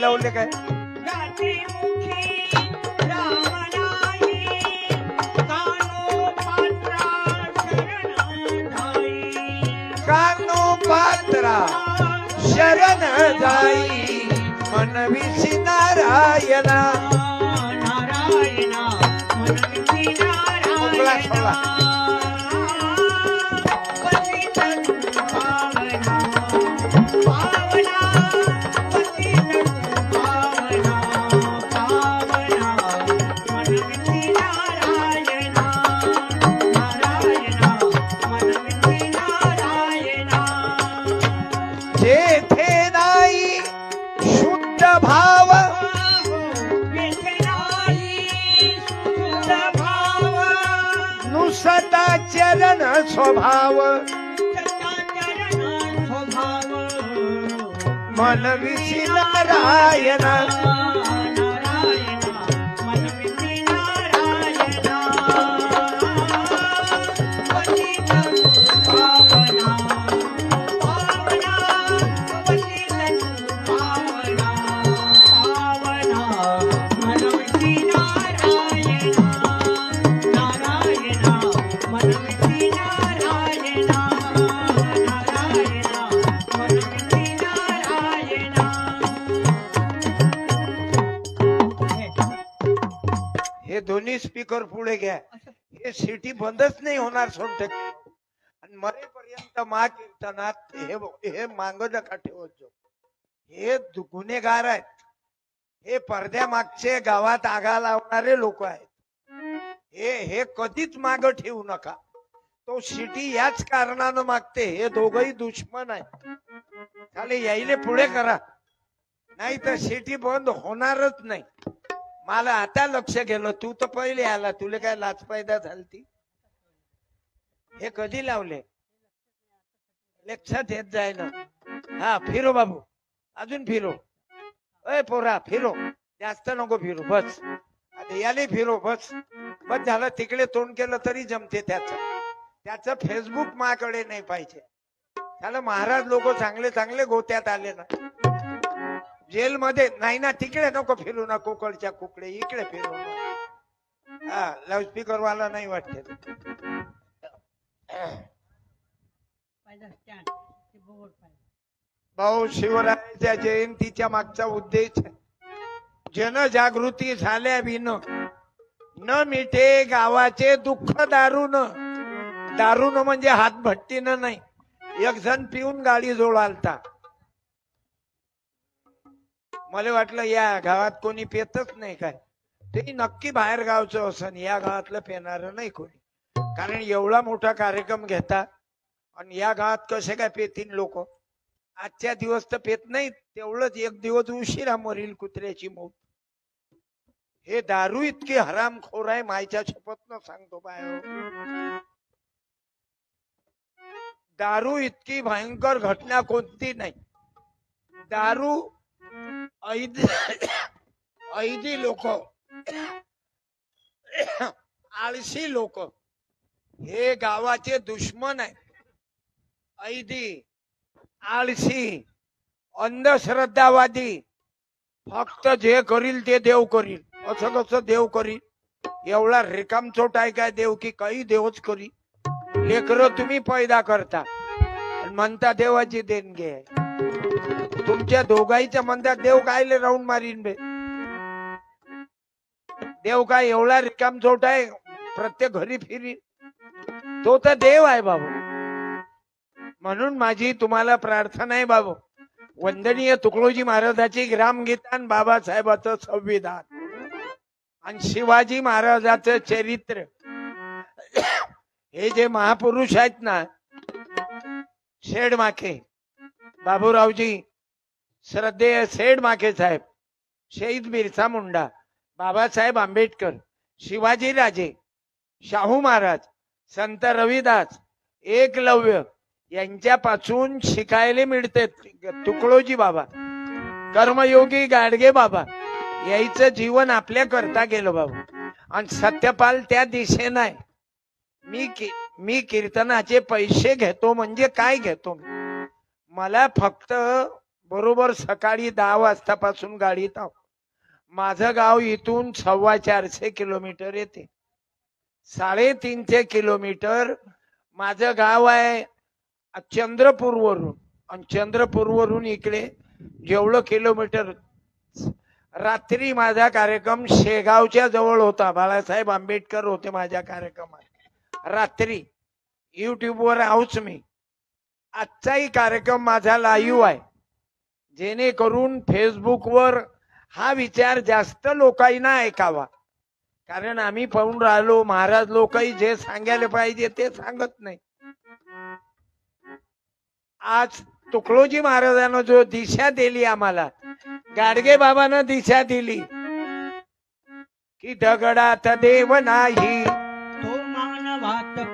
लावले काय. कानो पात्रा शरण जाई मनविसी नारायणा नारायणा नुसता चरण स्वभाव. मनविसी नारायणा. स्पीकर पुढे घ्या. हे सिटी बंदच नाही होणार सोनटक. आणि मरेपर्यंत मा कीर्तनात हे हे मांग नका ठेवत. हे गुन्हेगार आहेत. हे पडद्यामागचे गावात आगा लावणारे लोक आहेत. हे हे कधीच माग ठेवू नका. तो सिटी याच कारणानं मागते हे दोघही दुश्मन आहेत. खाली यायले पुढे करा. नाही तर सिटी बंद होणारच नाही. मला आता लक्ष गेलं. तू तर पहिले आला. तुला काय लाच पैदा झालती हे कधी लावले? लक्षात येत जाय ना हा फिरो बाबू. अजून फिरो. अय पोरा फिरो. जास्त नको फिरू. बस. आता याले फिरो बस. बस झालं. तिकडे तोंड केलं तरी जमते त्याच. त्याच फेसबुक माकडे नाही पाहिजे. त्याला महाराज लोक चांगले चांगले गोत्यात आले ना. जेलमध्ये नाही ना तिकडे नको फिरू ना कोकळच्या कुकडे इकडे फिरू. हा लाऊडस्पीकर वाला नाही वाटते. भाऊ शिवरायाच्या जयंतीच्या मागचा उद्देश जनजागृती झाल्या विन न मिटे गावाचे दुःख दारून दारून म्हणजे हातभट्टीनं नाही एक जण पिऊन गाडी जोडालता. मला वाटलं या गावात कोणी पेतच नाही काय. ते नक्की बाहेर गावचं असन या गावातलं पेणार नाही कोणी. कारण एवढा मोठा कार्यक्रम घेता आणि या गावात कसे काय पेतील लोक. आजच्या दिवस तर पेत नाहीत तेवढंच एक दिवस उशिरा मरील कुत्र्याची मूत. हे दारू इतकी हरामखोर आहे मायच्या शपथ न सांगतो बाय दारू इतकी भयंकर घटना कोणती नाही. दारू ऐदी ऐदी लोक आळशी लोक हे गावाचे दुश्मन आहे ऐदी आळशी अंधश्रद्धावादी फक्त जे करील ते देव करील असं कसं देव करील? एवढा रिकामचोट आहे काय देव की काही देवच करी लेकर तुम्ही पैदा करता. म्हणता देवाची देणगी आहे तुमच्या दोघाईच्या म्हणतात देव कायले राऊंड मारीन बे. देव काय एवढा रिकामचोट आहे प्रत्येक घरी फिरी तो तर देव आहे बाबू. म्हणून माझी तुम्हाला प्रार्थना आहे बाबू. वंदनीय तुकडोजी महाराजाची ग्रामगीता आणि बाबासाहेबाचं संविधान. आणि शिवाजी महाराजाचं चरित्र. हे जे महापुरुष आहेत ना शेड माखे. बाबूरावजी श्रद्धेय सेड माखे साहेब शहीद बिरसा मुंडा बाबासाहेब आंबेडकर शिवाजी राजे शाहू महाराज संत रविदास एकलव्य यांच्यापासून शिकायला मिळते तुकडोजी बाबा कर्मयोगी गाडगे बाबा यायचं जीवन आपल्या करता गेलं बाबा. आणि सत्यपाल त्या दिशेनं आहे. मी मी कीर्तनाचे पैसे घेतो म्हणजे काय घेतो? मला फक्त बरोबर सकाळी दहा वाजतापासून गाडीत आहो माझं गाव इथून सव्वा चारशे किलोमीटर येते. साडेतीनशे किलोमीटर माझं गाव आहे चंद्रपूरवरून. आणि चंद्रपूरवरून इकडे जेवढं किलोमीटर रात्री माझा कार्यक्रम शेगावच्या जवळ होता. बाळासाहेब आंबेडकर होते माझ्या कार्यक्रमात. रात्री युट्यूबवर आहोच मी. आजचाही कार्यक्रम माझा लाईव्ह आहे. जेणेकरून फेसबुकवर हा विचार जास्त लोकांना ऐकावा. कारण आम्ही पाहून राहिलो महाराज लोकही जे सांगायला पाहिजे ते सांगत नाही. आज तुकडोजी महाराजांना जो दिशा दिली आम्हाला गाडगे बाबानं दिशा दिली की दगडात देव नाही.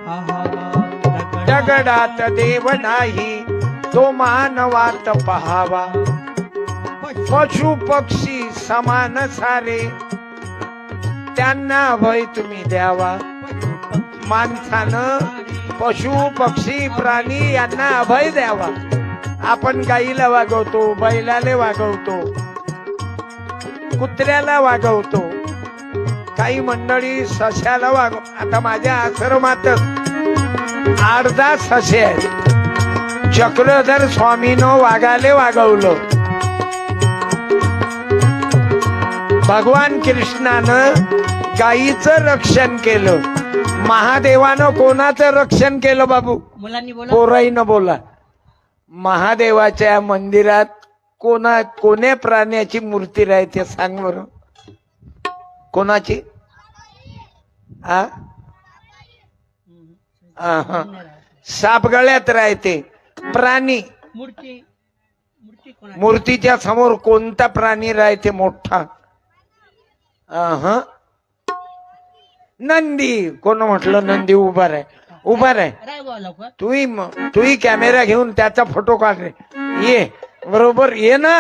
जगडात दगडात देव नाही तो मानवात पहावा. पशु पक्षी समान सारे त्यांना भय तुम्ही द्यावा. माणसानं पशु पक्षी प्राणी यांना अभय द्यावा. आपण गाईला वागवतो बैलाला वागवतो कुत्र्याला वागवतो. काही मंडळी सशाला वागव आता माझ्या आश्रमातच अर्धा ससे आहेत चक्रधर स्वामीनं वाघाले वागवलं. भगवान कृष्णानं गायीचं रक्षण केलं. महादेवानं कोणाचं रक्षण केलं बाबू? मुलांनी बोला. पोराईनं बोला. महादेवाच्या मंदिरात कोणा कोण्या प्राण्याची मूर्ती राहते? सांग बरं. कोणाची? हा. सापगळ्यात राहते. प्राणी. मूर्ती मूर्तीच्या समोर कोणता प्राणी राहते मोठा. नंदी. कोण म्हटलं नंदी उभा राय उभा लवकर. तूही तूही कॅमेरा घेऊन त्याचा फोटो काढ रे. ये. बरोबर. ये ना.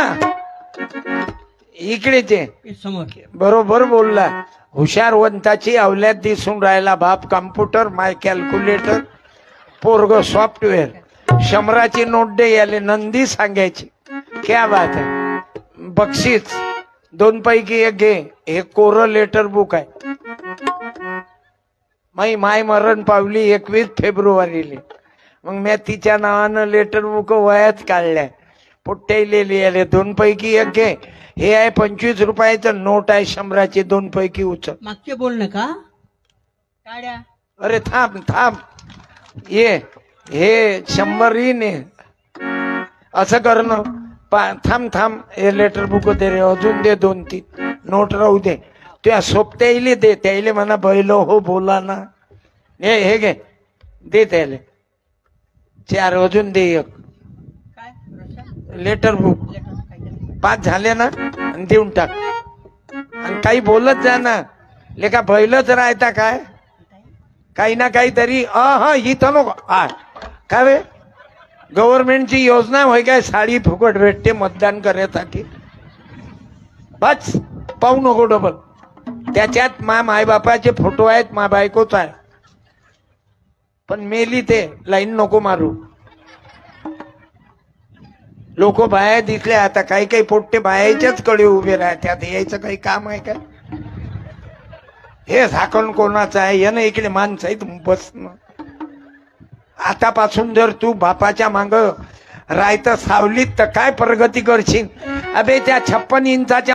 इकडेच ये हे समोर. बरोबर बोलला हुशारवंताची अवल्यात दिसून राहिला बाप कम्प्युटर माय कॅल्क्युलेटर पोरग सॉफ्टवेअर. शंभराची नोट दे याले नंदी सांगायची. क्या बात आहे. बक्षीस. दोन पैकी एक घे. हे कोरं लेटर बुक आहे. माई माय मरण पावली एकवीस फेब्रुवारीले. मग मी तिच्या नावानं लेटर बुक वयात काढल्या. पोट्ट्याला लिहिले दोन पैकी एक घे. हे आहे पंचवीस रुपयाचं नोट आहे शंभराची दोन पैकी उचल. मागचे बोलणं का? काड्या. अरे थांब थांब. ये हे शंभर ही ने असं करणं पा थांब थांब. हे लेटर बुक दे रे अजून दे दोन तीन. नोट राहू दे. त्या सोबत्याईले दे त्याईले म्हणा बैल हो बोला ना. हे हे घे. दे त्याले चार अजून दे एक. काय? Letter book. पाच झाले ना आणि देऊन टाक. आणि काही बोलत जा ना लेका बैलच राहता काय? काही ना काहीतरी अ हा इथं नको आ काय रे गव्हर्नमेंटची योजना होय काय? साडी फुकट भेटते मतदान करण्यासाठी. बस पाहू नको डबल. त्याच्यात मा मायबापाचे फोटो आहेत मा बायकोच आहे. पण मेली ते लाईन नको मारू. लोक बाया दिसले आता काही काही पोट्टे बायाच्याच कडे उभे राहतात यायचं काही काम आहे का? हे झाकण कोणाचं आहे? यानं इकडे माणसं आहेत बस आतापासून जर तू बापाच्या मांग रायत सावलीत तर काय प्रगती करशील? अबे त्या छप्पन इंचाच्या